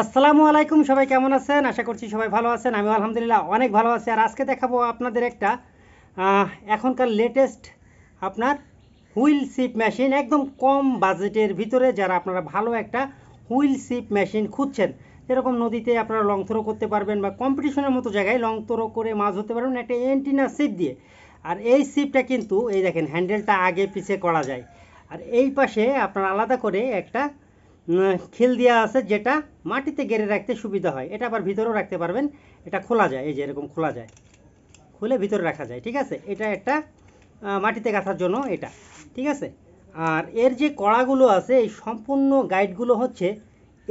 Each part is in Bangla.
আসসালামু আলাইকুম, সবাই কেমন আছেন? আশা করছি সবাই ভালো আছেন আমি আলহামদুলিল্লাহ অনেক ভালো আছি। আর আজকে দেখাবো আপনাদের একটা এখনকার লেটেস্ট আপনার হুইল সিপ মেশিন, একদম কম বাজেটের ভিতরে যারা আপনারা ভালো একটা হুইল সিপ মেশিন খুঁজছেন, যেরকম নদীতে আপনারা লং থ্রো করতে পারবেন বা কম্পিটিশনের মতো জায়গায় লং থ্রো করে মাছ ধরতে পারবেন, একটা এন্টিনা সিপ দিয়ে। আর এই সিপটা কিন্তু, এই দেখেন হ্যান্ডেলটা আগে পিছে করা যায়। আর এই পাশে আপনার আলাদা করে একটা খিল দেওয়া আছে যেটা মাটিতে গেড়ে রাখতে সুবিধা হয়। এটা আবার ভিতরেও রাখতে পারবেন। এটা খোলা যায়, এই যে এরকম খোলা যায়। খুলে ভিতরে রাখা যায়, ঠিক আছে? এটা একটা মাটিতে গাঁথার জন্য এটা, ঠিক আছে? আর এর যে কড়াগুলো আছে, এই সম্পূর্ণ গাইডগুলো হচ্ছে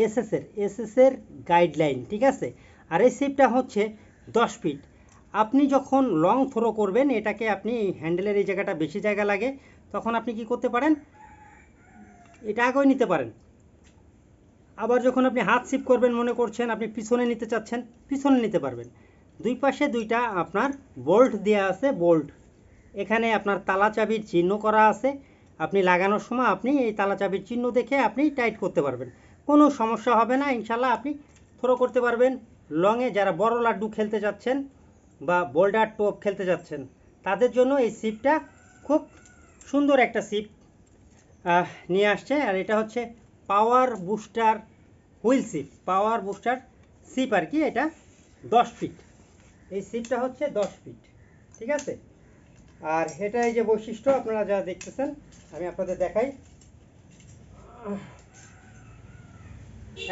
এসএসের এসএসের গাইডলাইন ঠিক আছে? আর এই সিপটা হচ্ছে দশ ফিট আপনি যখন লং থ্রো করবেন, এটাকে আপনি হ্যান্ডেলের এই জায়গাটা বেশি জায়গা লাগে, তখন আপনি কি করতে পারেন? এটা আগেও নিতে পারেন। আবার যখন আপনি হাত সিপ করবেন মনে করছেন, আপনি পিছনে নিতে চাচ্ছেন, পিছনে নিতে পারবেন। দুই পাশে দুইটা আপনার বোল্ট দেওয়া আছে বোল্ট এখানে আপনার তালা চাবির চিহ্ন করা আছে। আপনি লাগানোর সময় আপনি এই তালা চাবির চিহ্ন দেখে আপনি টাইট করতে পারবেন। কোনো সমস্যা হবে না ইনশাল্লাহ আপনি থ্রো করতে পারবেন। লংয়ে যারা বড় লাড্ডু খেলতে যাচ্ছেন বা বোল্ডার টোপ খেলতে যাচ্ছেন, তাদের জন্য এই সিপটা খুব সুন্দর একটা সিপ নিয়ে আসছে। আর এটা হচ্ছে power booster wheel sheep power booster sheep আর কি, এটা দশ ফিট। এই সিপটা হচ্ছে দশ ফিট, ঠিক আছে? আর এটা এই যে বৈশিষ্ট্য, আপনারা যা দেখতেছেন, আমি আপনাদের দেখাই।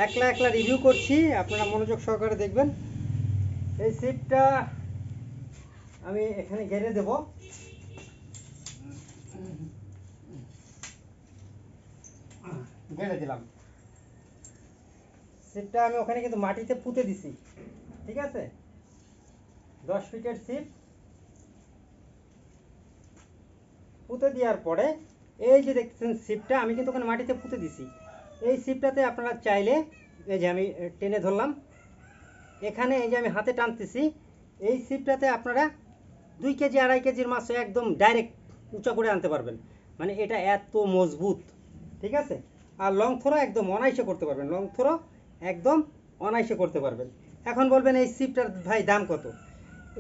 একলা একলা রিভিউ করছি, আপনারা মনোযোগ সহকারে দেখবেন। এই সিপটা আমি এখানে গেড়ে দেবো। গেড়ে দিলাম। সিপটা আমি ওখানে কিন্তু মাটিতে পুঁতে দিছি। ঠিক আছে? দশ ফিটের সিপ পুঁতে দেওয়ার পরে এই যে দেখছেন সিপটা আমি কিন্তু ওখানে মাটিতে পুঁতে দিছি। এই সিপটাতে আপনারা চাইলে এই যে আমি টেনে ধরলাম। এখানে এই যে আমি হাতে টানতেছি, এই সিপটাতে আপনারা দুই কেজি, আড়াই কেজির মাছ একদম ডাইরেক্ট উঁচা করে আনতে পারবেন। মানে এটা এত মজবুত। ঠিক আছে? আর লং থ্রো একদম অনায়াসে করতে পারবেন। লং থ্রো একদম অনায়াসে করতে পারবেন। এখন বলবেন এই সিপটার ভাই দাম কত?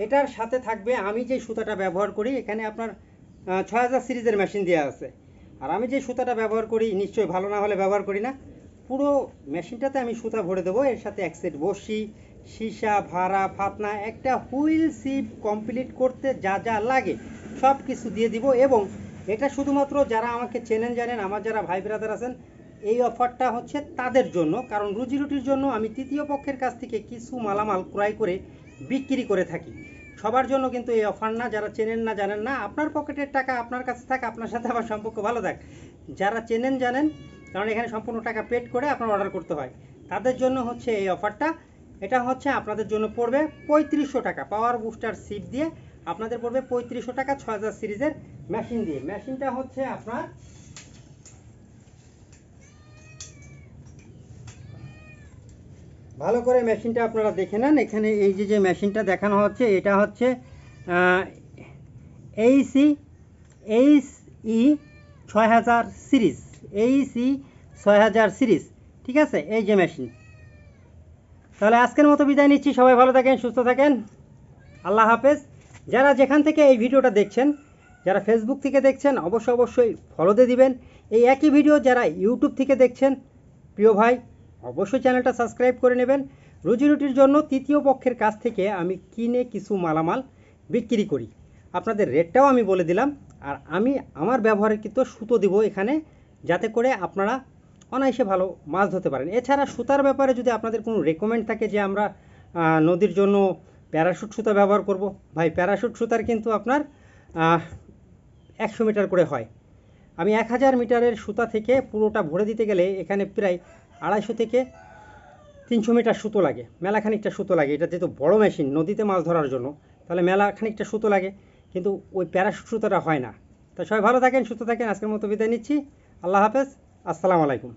এটার সাথে থাকবে আমি যে সুতাটা ব্যবহার করি, এখানে আপনার ছয় হাজার সিরিজের মেশিন দেওয়া আছে। আর আমি যে সুতাটা ব্যবহার করি, নিশ্চয়ই ভালো না হলে ব্যবহার করি না, পুরো মেশিনটাতে আমি সুতা ভরে দেবো। এর সাথে এক সেট বসি সীসা, ভাড়া, ফাতনা, একটা হুইল সিপ কমপ্লিট করতে যা যা লাগে সব কিছু দিয়ে দিব। এবং এটা শুধুমাত্র যারা আমাকে চেনেন জানেন, আমার যারা ভাই ব্রাদার আছেন এই অফারটা হচ্ছে তাদের জন্য, কারণ রুজি রুটির জন্য আমি তৃতীয় পক্ষের কাছ থেকে কিছু মালামাল ক্রয় করে বিক্রি করে থাকি। সবার জন্য কিন্তু এই অফার না, যারা চেনেন না জানেন না, আপনার পকেটের টাকা আপনার কাছে থাক, আপনার সাথে আমার সম্পর্ক ভালো থাক। যারা চেনেন জানেন, কারণ এখানে সম্পূর্ণ টাকা পেড করে আপনার অর্ডার করতে হয়। তাদের জন্য হচ্ছে এই অফারটা। এটা হচ্ছে আপনাদের জন্য পড়বে পঁয়ত্রিশশো টাকা। পাওয়ার বুস্টার সিপ দিয়ে আপনাদের পড়বে পঁয়ত্রিশশো টাকা ছয় হাজার সিরিজের মেশিন দিয়ে। মেশিনটা হচ্ছে আপনার ভালো করে মেশিনটা আপনারা দেখে নেন। এখানে এই যে যে মেশিনটা দেখানো হচ্ছে, এটা হচ্ছে এইসি এইচ ই ছয় হাজার সিরিজ এইসি ছয় হাজার সিরিজ, ঠিক আছে? এই যে মেশিন। তাহলে আজকের মতো বিদায় নিচ্ছি। সবাই ভালো থাকেন, সুস্থ থাকেন। আল্লাহ হাফেজ। যারা যেখান থেকে এই ভিডিওটা দেখছেন, যারা ফেসবুক থেকে দেখছেন অবশ্যই অবশ্যই ফলো দিয়ে দিবেন। এই একই ভিডিও যারা ইউটিউব থেকে দেখছেন, প্রিয় ভাই অবশ্যই চ্যানেলটা সাবস্ক্রাইব করে নেবেন। রুজি রুটির জন্য তৃতীয় পক্ষের কাছ থেকে আমি কিনে কিছু মালামাল বিক্রি করি। আপনাদের রেটটাও আমি বলে দিলাম। আর আমি আমার ব্যবহারকৃত সুতো দিব এখানে যাতে করে আপনারা অনায়াসে ভালো মাছ ধরতে পারেন। এছাড়া সুতার ব্যাপারে যদি আপনাদের কোনো রেকমেন্ড থাকে যে আমরা নদীর জন্য প্যারাশুট সুতা ব্যবহার করব, ভাই প্যারাশুট সুতার কিন্তু আপনার একশো মিটার করে হয়। আমি এক হাজার মিটারের সুতা থেকে পুরোটা ভরে দিতে গেলে এখানে প্রায় আড়াইশো থেকে তিনশো মিটার সুতো লাগে, মেলা খানিকটা সুতো লাগে। এটা যেহেতু বড় মেশিন, নদীতে মাছ ধরার জন্য, তাহলে মেলা খানিকটা সুতো লাগে, কিন্তু ওই প্যারাশুট সুতোটা হয় না। তা সবাই ভালো থাকেন, সুস্থ থাকেন, আজকের মতো বিদায় নিচ্ছি। আল্লাহ হাফেজ, আসসালামু আলাইকুম।